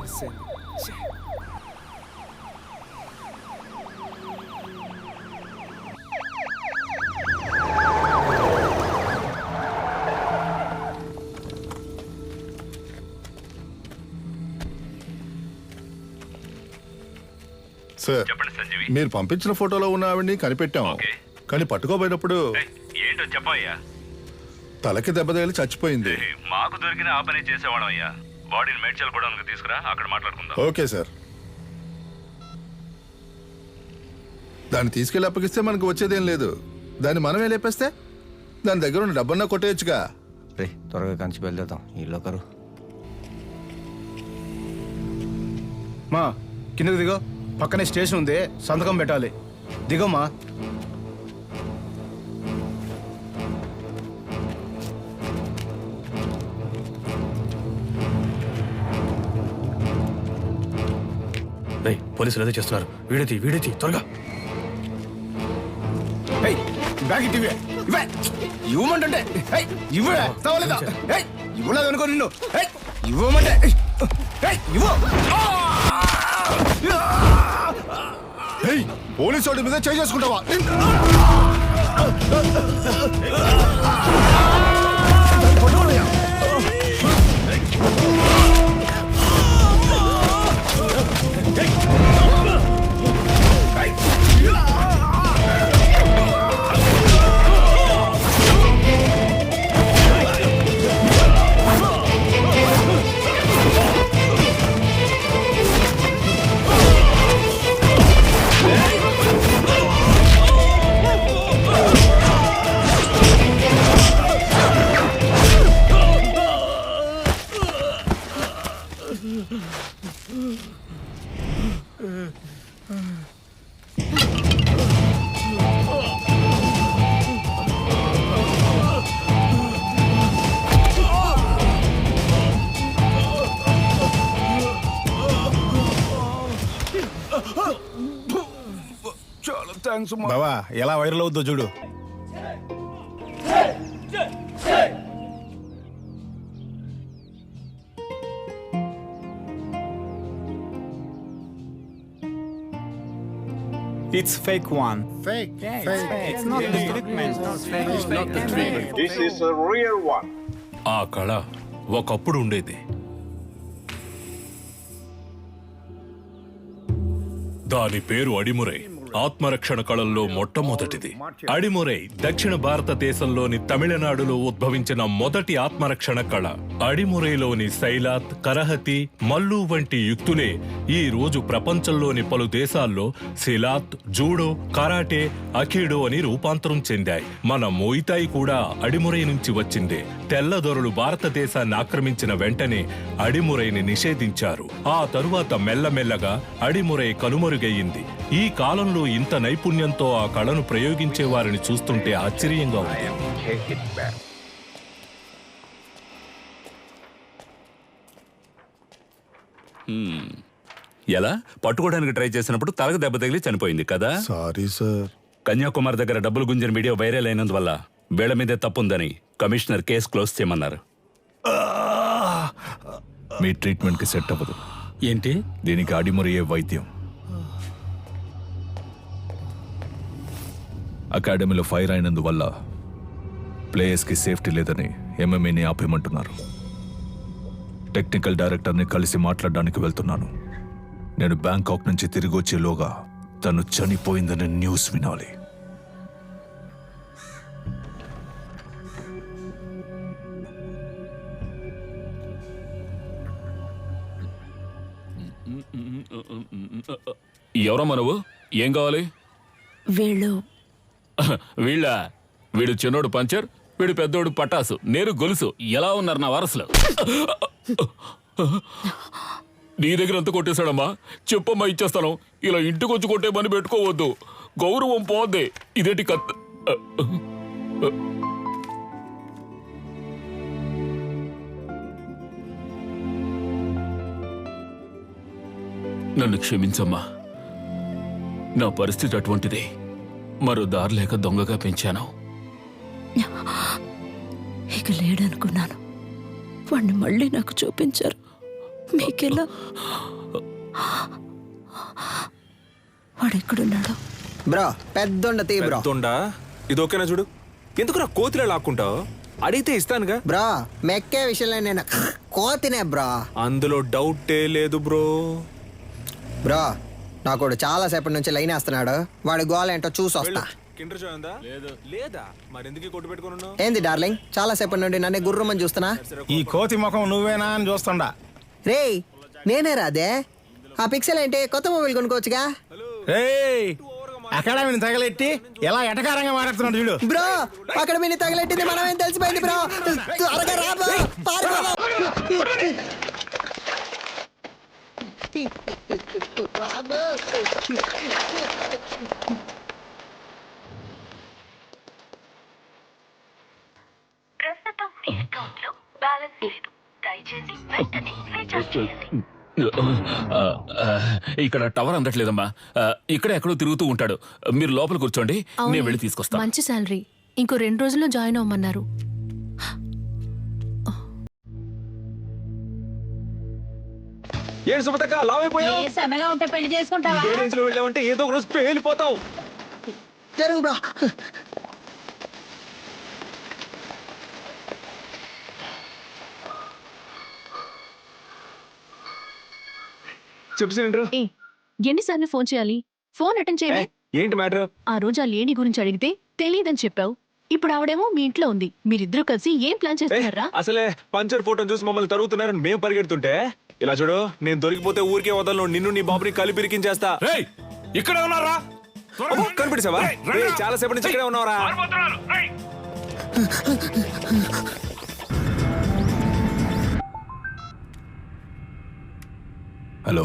Miss అయింది ఛే. Sir చెప్పండి సంజీవి. మీరు పంపించిన ఫోటోలో ఉన్న ఆవిడ్ని కనిపెట్టాం. ఓకే. కానీ పట్టుకోబోయినప్పుడు ఏయ్, ఏంటో చెప్పయ్యా తలకి దెబ్బ తగిలి చచ్చిపోయింది. మాకు దొరికిన ఆ పని చేసేవాళ్ళం అయ్యా బాడీని మేడ్చల్ కూడా తీసుకురా అక్కడ మాట్లాడుకుందాం. Okay sir. దాన్ని తీసుకెళ్ళి అప్పగిస్తే మనకు వచ్చేదేం లేదు. దాన్ని మనమే లేపేస్తే దాని దగ్గర ఉన్న డబ్బన్నా కొట్టేయచ్చుగా. రే త్వరగా కంచి బయలుదేరుతాం ఈ లోకరు మా కిందకి దిగో. పక్కనే స్టేషన్ ఉంది. సంతకం పెట్టాలి. దిగమ్మా. పోలీసులు అదే చేస్తున్నారు. వీడితి వీడితి త్వరగా. బ్యాగ్. ఇవ్వమంటుంటే ఇవ్వలేదు అనుకో నిన్ను. ఇవ్వమంటే ఇవ్వు. పోలీసు వాడి మీద చేసుకుంటావా? థ్యాంక్స్ బావా ఎలా వైరల్ అవుద్దో చూడు It's fake one. Fake. Yeah, it's fake. It's not the treatment. It's not the treatment. This is a real one. ఆ కళ ఒకప్పుడు ఉండేది దాని పేరు అడిమురై ఆత్మరక్షణ కళల్లో మొట్టమొదటిది. అడిమురై దక్షిణ భారతదేశంలోని తమిళనాడులో ఉద్భవించిన మొదటి ఆత్మరక్షణ కళ. అడిమురైలోని శైలాత్ కరహతి మల్లు వంటి యుక్తులే ఈ రోజు ప్రపంచంలోని పలు దేశాల్లో శిలాత్ జూడో కరాటే అఖీడో అని రూపాంతరం చెందాయి. మన మోయితాయి కూడా అడిమురై నుంచి వచ్చిందే. తెల్లదొరలు భారతదేశాన్ని ఆక్రమించిన వెంటనే అడిమురైని నిషేధించారు. ఆ తరువాత మెల్లమెల్లగా అడిమురై కనుమరుగయ్యింది. ఈ కాలంలో ఇంత నైపుణ్యంతో ఆ కళను ప్రయోగించే వారిని చూస్తుంటే ఆశ్చర్యంగా ఉంది. ఎలా? పట్టుకోవడానికి ట్రై చేసినప్పుడు తలకు దెబ్బ తగిలి చనిపోయింది కదా? Sorry sir. కన్యాకుమారి దగ్గర డబ్బులు గుంజిన వీడియో వైరల్ అయినందువల్ల వీళ్ళ మీదే తప్పుందని కమిషనర్ కేసు క్లోజ్ చేయమన్నారు. మీ ట్రీట్మెంట్కి సెట్ అవ్వదు. ఏంటి? దీనికి అడిమురయ్యే వైద్యం. అకాడమీలో ఫైర్ అయినందువల్ల ప్లేయర్స్కి సేఫ్టీ లేదని ఎంఎంఏని ఆపేయమంటున్నారు. టెక్నికల్ డైరెక్టర్ని కలిసి మాట్లాడడానికి వెళ్తున్నాను. నేను బ్యాంకాక్ నుంచి తిరిగి వచ్చేలోగా తను చనిపోయిందనే న్యూస్ వినాలి. ఎవరమ్మా నువ్వు? ఏం కావాలి? వీళ్ళు వీళ్ళ వీడు చిన్నోడు పంచర్ వీడు పెద్దోడు పటాసు. నేను గొలుసు. ఎలా ఉన్నారు నా వారసులు? నీ దగ్గర ఎంత కొట్టేశాడమ్మా? చెప్పమ్మా ఇచ్చేస్తాను. ఇలా ఇంటికి వచ్చి కొట్టే పని పెట్టుకోవద్దు. గౌరవం పోద్ది. ఇదేంటి కత్ నన్ను క్షమించమ్మా. నా పరిస్థితి అటువంటిది. మరో దారి లేక దొంగగా పెంచాను. ఇక లేడనుకున్నాను. వాణ్ణి మళ్ళీ నాకు చూపించారు. మీకెలా? వాడు ఎక్కడున్నాడో బ్రో పెద్దొండ తీ బ్రో. తొండా ఇది ఓకేనా చూడు? ఎందుకు నా కోతిలో లాక్కుంటావు? అడిగితే ఇస్తానుగా? బ్రో మెక్కే విషయంలో నేను కోతినే బ్రో. అందులో డౌటే లేదు బ్రో. బ్రో నాకు వాడు చాలా సేపటి నుంచి లైన్ వేస్తున్నాడు. వాడి గోల్ ఏంటో చూసి వస్తా కిండర్ జాయ్ ఉందా? లేదు. లేదా? మరి ఎందుకు కొట్టు పెట్టుకుని ఉన్నావు? ఏంది డార్లింగ్? చాలా సేపటి నుండి నన్ను గుర్రమని చూస్తున్నా? ఈ కోతి ముఖం నువ్వేనా అని చూస్తుండా. రేయ్ నేనే రాదే? ఆ పిక్సెల్ ఏంటి? కొత్త మొబైల్ కొనుక్కోవచ్చుగా? ఏయ్ అకాడమీని తగలెట్టి ఎలా ఎటకారంగా మాట్లాడుతున్నాడు చూడు. బ్రో అక్కడ మీ తగలెట్టింది మనమేం తెలిసిపోయింది బ్రో? త్వరగా రా బ్రో పారిపో. ప్రస్తుతం మీ అకౌంట్లో బ్యాలెన్స్ లేదు. దయచేసి వెంటనే రీఛార్జ్ చేయండి. ఇక్కడ టవర్ అందట్లేదమ్మా. ఆ, ఇక్కడ ఎక్కడో తిరుగుతూ ఉంటాడు. మీరు లోపల కూర్చోండి. నేను వెళ్ళి తీసుకొస్తాను మంచి శాలరీ. ఇంకో రెండు రోజుల్లో జాయిన్ అవ్వమన్నారు. ఏంటి సుమతక్క లావ్ అయిపోయావు సన్నగా ఉంటే పెళ్ళి చేసుకుంటావా? ఏదో ఒక రోజు పేలిపోతావు. జరుగు బ్రో. చెప్పు సిలిండర్. ఏ ఎన్నిసార్లు ఫోన్ చేయాలి? ఫోన్ అటెండ్ చేయండి ఏంటి మ్యాటర్? ఆ రోజు ఆ లేడీ గురించి అడిగితే తెలియదని చెప్పావు. ఇప్పుడు ఆవిడేమో మీ ఇంట్లో ఉంది. మీరిద్దరూ కలిసి ఏం ప్లాన్ చేస్తున్నారా? అసలే పంచర్ ఫోటో చూసి మమ్మల్ని తరుగుతున్నారని మేము పరిగెడుతుంటే ఇలా చూడు నేను దొరికిపోతే ఊరికే వదలను నిన్ను నీ బాబుని కలిపి ఇరికించేస్తా ఇక్కడ ఉన్నారా? ఏయ్, చాలా సేపటి నుంచి ఇక్కడే ఉన్నావరా. హలో.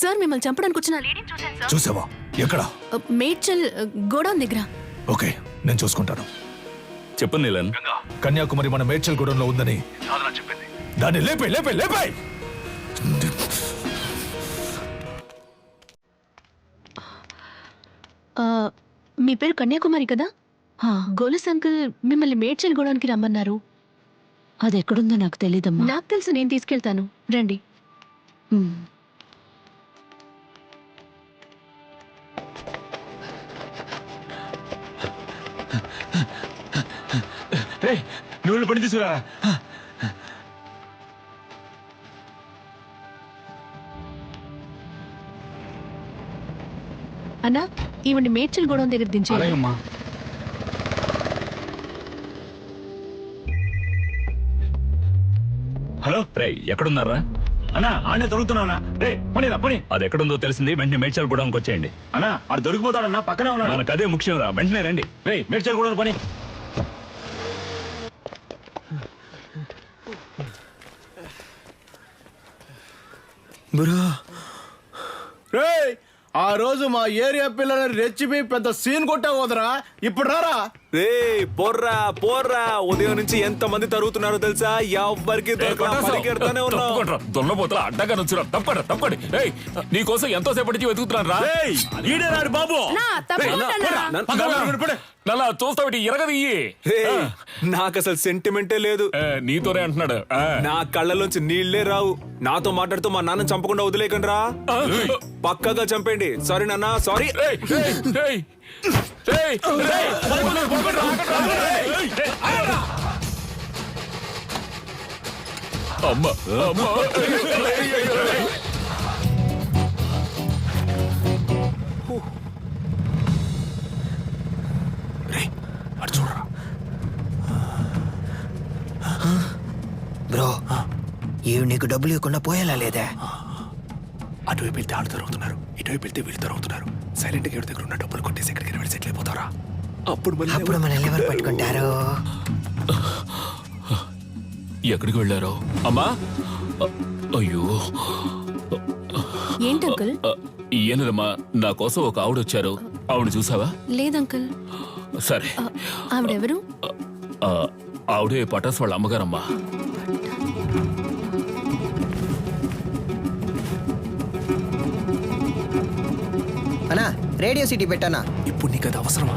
సార్ మిమ్మల్ని చంపడానికి వచ్చిన లేడీని చూశాను సార్. చూసావా? ఎక్కడ? మేడ్చల్ గోడౌన్ దగ్గర. ఓకే నేను చూసుకుంటాను. చెప్పు నీలన్. కన్యాకుమారి మన మేడ్చల్ గూడెంలో ఉందని. దాన్ని లేపే లేపే లేపే మీ పేరు కన్యాకుమారి కదా? గోలస్ అంకుల్ మిమ్మల్ని మేడ్చల్ గోడౌన్కి రమ్మన్నారు. అది ఎక్కడుందో నాకు తెలియదమ్మా నాకు తెలుసు నేను తీసుకెళ్తాను. రండి. నువ్వు పని తీసుకురా. అన్నా ఈవిడ మేడ్చల్ గోడౌన్ దగ్గర దించే హలో రే ఎక్కడున్నారా? అన్నా ఆడనే దొరుకుతున్నావునా రే పని పని. అది ఎక్కడుందో తెలిసింది వెంటనే మేడ్చల్ గూడానికి వచ్చేయండి. అన్నా ఆడు దొరికిపోతాడన్నా పక్కనే ఉన్నాడు. మనకు అదే ముఖ్యం రా వెంటనే రండి. రే మేడ్చల్ కూడా పని. బ్రో. రేయ్ ఆ రోజు మా ఏరియా పిల్లని రెచ్చిపోయి పెద్ద సీన్ కొట్టావు వదరా ఇప్పుడు రారా. రే పోర్రా పోర్రా. ఉదయం నుంచి ఎంత మంది తరుగుతున్నారో తెలుసా? ఎవ్వరికి పరిగెడతానే దొన్నపోతల అడ్డగా నుంచురా. తప్పకుండా తప్పండి. ఏయ్ నీ కోసం ఎంతో సేపటి నుంచి వెతుకుతున్నాను రా. ఈడే రాడు బాబు. నల్లా చూస్తావిటి ఎరగదియ్యి రే నాకు అసలు సెంటిమెంటే లేదు. నీతోనే అంటున్నాడు. నా కళ్ళలోంచి నీళ్ళే రావు. నాతో మాట్లాడుతూ మా నాన్న చంపకుండా వదిలేకండి రా పక్కగా చంపండి సారీ నాన్న సారీ ఇవి నీకు డబ్బులు ఇవ్వకుండా పోయేలా లేదే? అటువైపు వెళ్తే ఆడు తరుగుతున్నారు. ఇటువైపు వెళ్తే వీళ్ళు తరుగుతున్నారు. సైలెంట్గా ఎవరి దగ్గర ఉన్న డబ్బులు కొట్టేసి ఎక్కడికి వెళ్ళి సెటిల్ అయిపోతారా? అప్పుడు మళ్ళీ అప్పుడు మనల్ని ఎవరు పట్టుకుంటారు? ఎక్కడికి వెళ్ళారో? అమ్మా! అయ్యో! ఏంటి అంకుల్? అ, ఏనదమ్మా నా కోసం ఒక ఆవిడ వచ్చారు. ఆవిడ చూసావా? లేదు అంకుల్. సరే. ఆవిడెవరు? ఆ, ఆవిడే పటాస్ వాళ్ళ అమ్మగారమ్మా. రేడియో సిటీ పెట్టానా? ఇప్పుడు నీకు అది అవసరమా?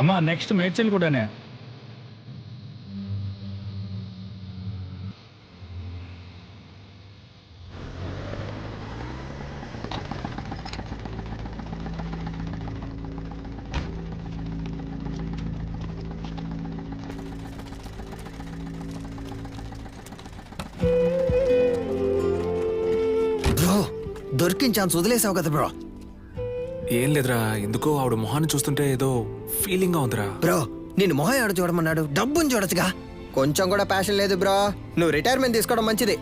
అమ్మా నెక్స్ట్ మేడ్చల్ కూడానే. బ్రో దొరికిన ఛాన్స్ వదిలేసావు కదా బ్రో. ఏం లేదురా ఎందుకో ఆవిడ మొహాన్ని చూస్తుంటే ఏదో ఫీలింగ్గా ఉందిరా. బ్రో నేను మొహం ఎవడు చూడమన్నాడు? డబ్బుని చూడొచ్చుగా. కొంచెం కూడా ప్యాషన్ లేదు బ్రో. నువ్వు రిటైర్మెంట్ తీసుకోవడం మంచిది.